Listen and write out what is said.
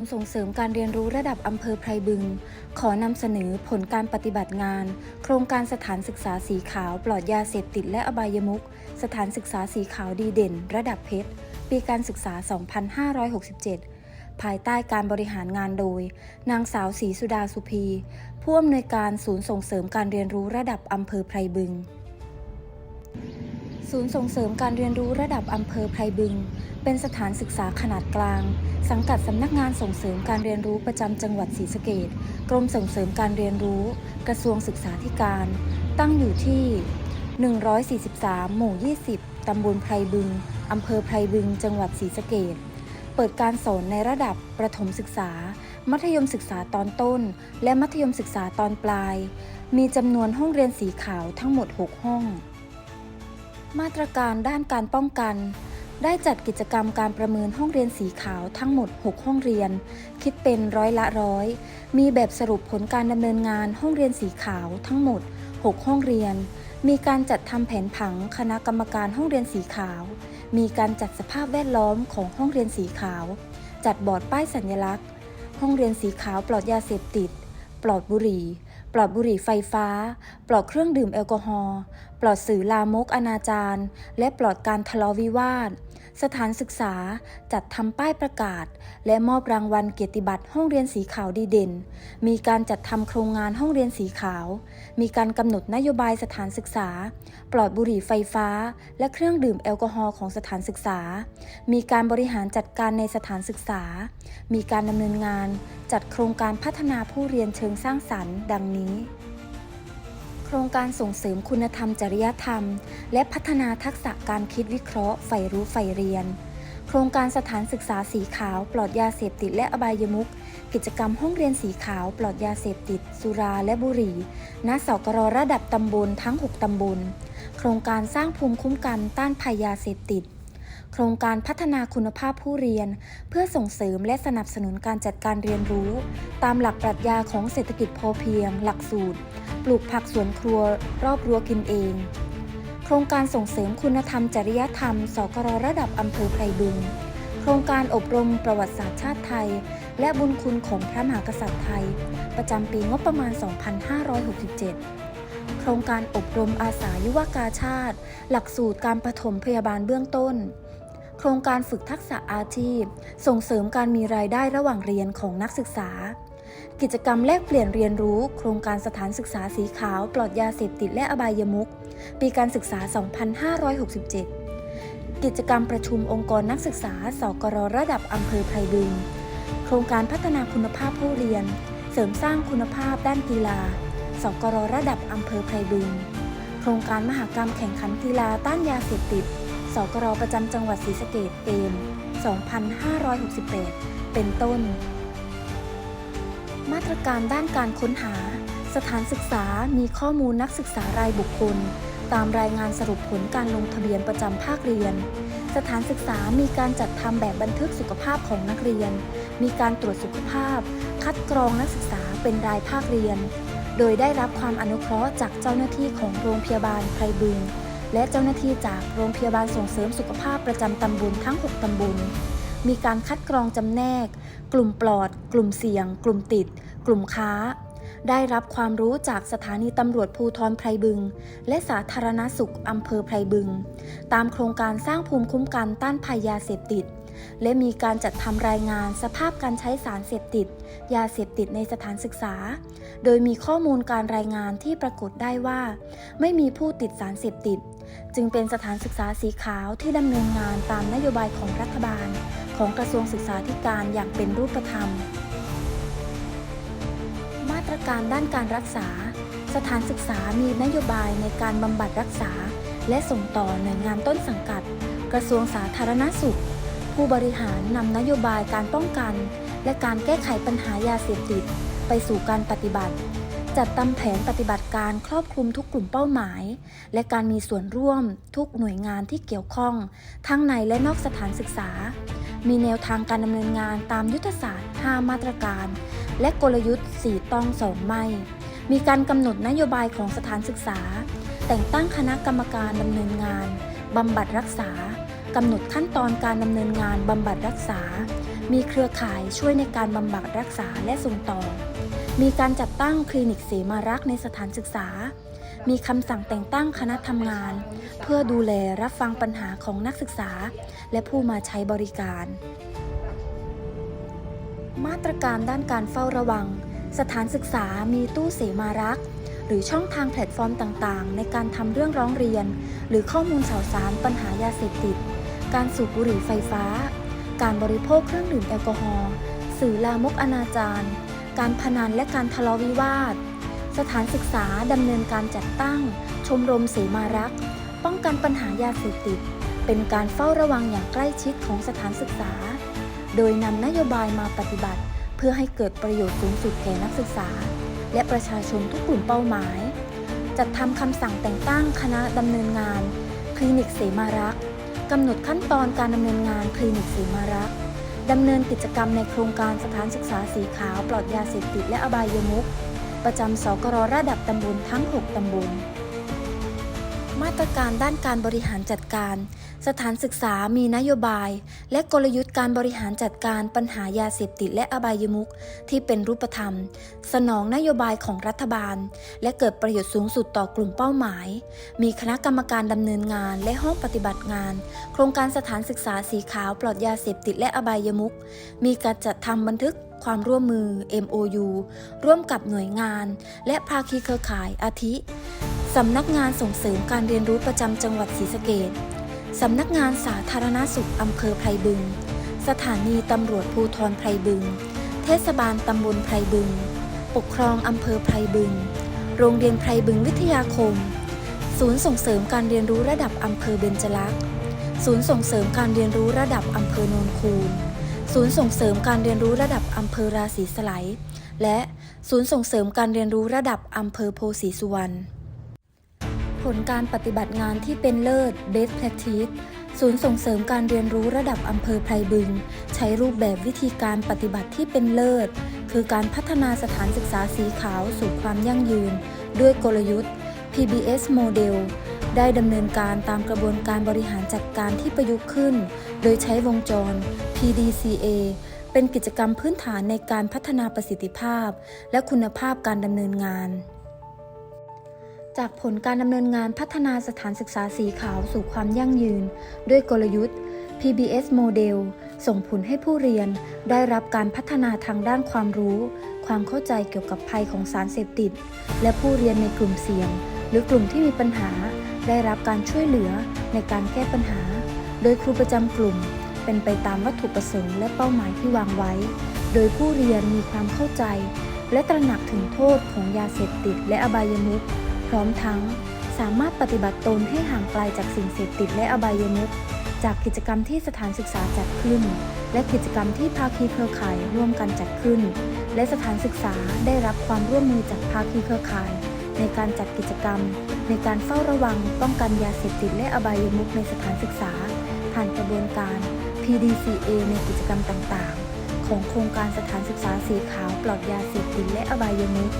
นย์ส่งเสริมการเรียนรู้ระดับอำเภอไพรบึง ขอนำเสนอผลการปฏิบัติงาน โครงการสถานศึกษาสีขาวปลอดยาเสพติดและอบายมุขสถานศึกษาสีขาวดีเด่น ระดับเพชร ปีการศึกษา 2567 ภายใต้การบริหารงานโดย นางสาวศรีสุดาสุพีผู้อำนวยการศูนย์ส่งเสริมการเรียนรู้ระดับอำเภอไพรบึง ศูนย์ส่งเสริมการเรียนรู้ระดับอำเภอไพรบึง เป็นสถานศึกษาขนาดกลาง สังกัดสำนักงานส่งเสริมการเรียนรู้ประจำจังหวัดศรีสะเกษกรมส่งเสริมการเรียนรู้ กระทรวงศึกษาธิการ ตั้งอยู่ที่ 143 หมู่ 20 ตำบลไพรบึง อำเภอไพรบึง จังหวัดศรีสะเกษเปิดการสอนในระดับประถมศึกษา มัธยมศึกษาตอนต้น และมัธยมศึกษาตอนปลาย มีจำนวนห้องเรียนสีขาวทั้งหมด 6 ห้อง มาตรการด้านการป้องกัน ได้จัดกิจกรรมการประเมินห้องเรียนสีขาวทั้งหมด 6 ห้องเรียน คิดเป็นร้อยละร้อย มีแบบสรุปผลการดำเนินงานห้องเรียนสีขาวทั้งหมด 6 ห้องเรียน มีการจัดทำแผนผังคณะกรรมการห้องเรียนสีขาว มีการจัดสภาพแวดล้อมของห้องเรียนสีขาว จัดบอร์ดป้ายสัญลักษณ์ ห้องเรียนสีขาวปลอดยาเสพติด ปลอดบุหรี่ ปลอดบุหรี่ไฟฟ้า ปลอดเครื่องดื่มแอลกอฮอล์ ปลอดสื่อลามกอนาจารและปลอดการทะเลาะวิวาท สถานศึกษาจัดทำป้ายประกาศ และมอบรางวัลเกียรติบัตรห้องเรียนสีขาวดีเด่น มีการจัดทำโครงงานห้องเรียนสีขาว มีการกำหนดนโยบายสถานศึกษา ปลอดบุหรี่ไฟฟ้า และเครื่องดื่มแอลกอฮอล์ของสถานศึกษา มีการบริหารจัดการในสถานศึกษา มีการดำเนินงาน จัดโครงการพัฒนาผู้เรียนเชิงสร้างสรรค์ ดังนี้ โครงการส่งเสริมคุณธรรมจริยธรรม และพัฒนาทักษะการคิดวิเคราะห์ใฝ่รู้ใฝ่เรียน โครงการสถานศึกษาสีขาวปลอดยาเสพติดและอบายมุขกิจกรรมห้องเรียนสีขาวปลอดยาเสพติด สุราและบุหรี่ณสกรระดับตำบลทั้ง 6 ตำบล โครงการสร้างภูมิคุ้มกันต้านภัยยาเสพติด โครงการพัฒนาคุณภาพผู้เรียน เพื่อส่งเสริมและสนับสนุนการจัดการเรียนรู้ ตามหลักปรัชญาของเศรษฐกิจพอเพียง หลักสูตร ปลูกผักสวนครัวรอบรั้วกินเอง โครงการส่งเสริมคุณธรรมจริยธรรม สกรระดับอำเภอไพรบึง โครงการอบรมประวัติศาสตร์ชาติไทย และบุญคุณของพระมหากษัตริย์ไทย ประจำปีงบประมาณ 2567 โครงการอบรมอาสายุวกาชาติ หลักสูตรการปฐมพยาบาลเบื้องต้นโครงการฝึกทักษะอาชีพ ส่งเสริมการมีรายได้ระหว่างเรียนของนักศึกษา กิจกรรมแลกเปลี่ยนเรียนรู้ โครงการสถานศึกษาสีขาว ปลอดยาเสพติดและอบายมุขปีการศึกษา 2567 กิจกรรมประชุมองค์กรนักศึกษาสกรระดับอำเภอไพบึง โครงการพัฒนาคุณภาพผู้เรียน เสริมสร้างคุณภาพด้านกีฬาสกรระดับอำเภอไพบึง โครงการมหากรรมแข่งขันกีฬาต้านยาเสพติดสกรประจำจังหวัดศรีสะเกษเกม 2568 เป็นต้น มาตรการด้านการค้นหา สถานศึกษามีข้อมูลนักศึกษารายบุคคล ตามรายงานสรุปผลการลงทะเบียนประจำภาคเรียน สถานศึกษามีการจัดทำแบบบันทึกสุขภาพของนักเรียน มีการตรวจสุขภาพ คัดกรองนักศึกษาเป็นรายภาคเรียน โดยได้รับความอนุเคราะห์จากเจ้าหน้าที่ของโรงพยาบาลไพรบึงและเจ้าหน้าที่จากโรงพยาบาลส่งเสริมสุขภาพประจำตำบลทั้ง 6 ตำบล มีการคัดกรองจำแนก กลุ่มปลอด กลุ่มเสี่ยง กลุ่มติด กลุ่มค้า ได้รับความรู้จากสถานีตำรวจภูทรไพรบึง และสาธารณสุขอำเภอไพรบึง ตามโครงการสร้างภูมิคุ้มกันต้านภัยยาเสพติด และมีการจัดทำรายงานสภาพการใช้สารเสพติด ยาเสพติดในสถานศึกษา โดยมีข้อมูลการรายงานที่ปรากฏได้ว่า ไม่มีผู้ติดสารเสพติดจึงเป็นสถานศึกษาสีขาวที่ดำเนินงานตามนโยบายของรัฐบาล ของกระทรวงศึกษาธิการอย่างเป็นรูปธรรม มาตรการด้านการรักษา สถานศึกษามีนโยบายในการบำบัดรักษา และส่งต่อหน่วยงานต้นสังกัด กระทรวงสาธารณสุข ผู้บริหารนำนโยบายการป้องกัน และการแก้ไขปัญหายาเสพติด ไปสู่การปฏิบัติ จัดตำแผนปฏิบัติการครอบคลุมทุกกลุ่มเป้าหมาย และการมีส่วนร่วมทุกหน่วยงานที่เกี่ยวข้อง ทั้งในและนอกสถานศึกษา มีแนวทางการดำเนินงานตามยุทธศาสตร์ 5 มาตรการ และกลยุทธ์ 4 ต้องสองไม่ มีการกำหนดนโยบายของสถานศึกษา แต่งตั้งคณะกรรมการดำเนินงานบำบัดรักษากำหนดขั้นตอนการดำเนินงานบำบัดรักษา มีเครือข่ายช่วยในการบำบัดรักษาและส่งต่อ มีการจัดตั้งคลินิกเสมารักษ์ในสถานศึกษา มีคำสั่งแต่งตั้งคณะทำงาน เพื่อดูแลรับฟังปัญหาของนักศึกษา และผู้มาใช้บริการ มาตรการด้านการเฝ้าระวัง สถานศึกษามีตู้เสมารักษ์หรือช่องทางแพลตฟอร์มต่างๆ ในการทำเรื่องร้องเรียน หรือข้อมูลข่าวสารปัญหายาเสพติด การสูบบุหรี่ไฟฟ้า การบริโภคเครื่องดื่มแอลกอฮอล์สื่อลามกอนาจาร การพนันและการทะเลาะวิวาท สถานศึกษาดำเนินการจัดตั้ง ชมรมเสมารักษ์ป้องกันปัญหายาเสพติด เป็นการเฝ้าระวังอย่างใกล้ชิดของสถานศึกษา โดยนำนโยบายมาปฏิบัติ เพื่อให้เกิดประโยชน์สูงสุดแก่นักศึกษา และประชาชนทุกกลุ่มเป้าหมาย จัดทำคำสั่งแต่งตั้งคณะดำเนินงาน คลินิกเสมารักษ์กำหนดขั้นตอนการดำเนินงานคลินิกเสมารักษ์ ดำเนินกิจกรรมในโครงการสถานศึกษาสีขาวปลอดยาเสพติดและอบายมุขประจำสกรระดับตำบลทั้ง 6 ตำบล มาตรการด้านการบริหารจัดการ สถานศึกษามีนโยบาย และกลยุทธ์การบริหารจัดการปัญหายาเสพติดและอบายมุขที่เป็นรูปธรรม สนองนโยบายของรัฐบาล และเกิดประโยชน์สูงสุดต่อกลุ่มเป้าหมาย มีคณะกรรมการดำเนินงานและห้องปฏิบัติงาน โครงการสถานศึกษาสีขาวปลอดยาเสพติดและอบายมุขมีการจัดทำบันทึกความร่วมมือ MOU ร่วมกับหน่วยงาน และภาคีเครือข่ายอาทิ สำนักงานส่งเสริมการเรียนรู้ประจำจังหวัดศรีสะเกษสำนักงานสาธารณสุขอำเภอไพรบึง สถานีตำรวจภูทรไพรบึง เทศบาลตำบลไพรบึง ปกครองอำเภอไพรบึง โรงเรียนไพรบึงวิทยาคม ศูนย์ส่งเสริมการเรียนรู้ระดับอำเภอเบญจลักษ์ศูนย์ส่งเสริมการเรียนรู้ระดับอำเภอโนนคูนศูนย์ส่งเสริมการเรียนรู้ระดับอำเภอราศีสไลและศูนย์ส่งเสริมการเรียนรู้ระดับอำเภอโพสีสุวรรณ ลการปฏิบัติงานที่เป็นเลิศ Best Practice ศูนย์ส่งเสริมการเรียนรู้ระดับอำเภอไพรบึง ใช้รูปแบบวิธีการปฏิบัติที่เป็นเลิศ คือการพัฒนาสถานศึกษาสีขาวสู่ความยั่งยืน ด้วยกลยุทธ์ PBS Model ได้ดำเนินการตามกระบวนการบริหารจัดการที่ประยุกต์ขึ้น โดยใช้วงจร PDCA เป็นกิจกรรมพื้นฐานในการพัฒนาประสิทธิภาพ และคุณภาพการดำเนินงาน จากผลการดำเนินงานพัฒนาสถานศึกษาสีขาวสู่ความยั่งยืน ด้วยกลยุทธ์ PBS Model ส่งผลให้ผู้เรียนได้รับการพัฒนาทางด้านความรู้ ความเข้าใจเกี่ยวกับภัยของสารเสพติด และผู้เรียนในกลุ่มเสี่ยง หรือกลุ่มที่มีปัญหา ได้รับการช่วยเหลือในการแก้ปัญหา โดยครูประจำกลุ่ม เป็นไปตามวัตถุประสงค์และเป้าหมายที่วางไว้ โดยผู้เรียนมีความเข้าใจ และตระหนักถึงโทษของยาเสพติด และอบายมุข พร้อมทั้งสามารถปฏิบัติตนให้ห่างไกลจากสิ่งเสพติดและอบายมุขจากกิจกรรมที่สถานศึกษาจัดขึ้น และกิจกรรมที่ภาคีเครือข่ายร่วมกันจัดขึ้น และสถานศึกษาได้รับความร่วมมือจากภาคีเครือข่าย ในการจัดกิจกรรม ในการเฝ้าระวังป้องกันยาเสพติดและอบายมุขในสถานศึกษา ผ่านกระบวนการ PDCA ในกิจกรรมต่างๆ ของโครงการสถานศึกษาสีขาวปลอดยาเสพติดและอบายมุข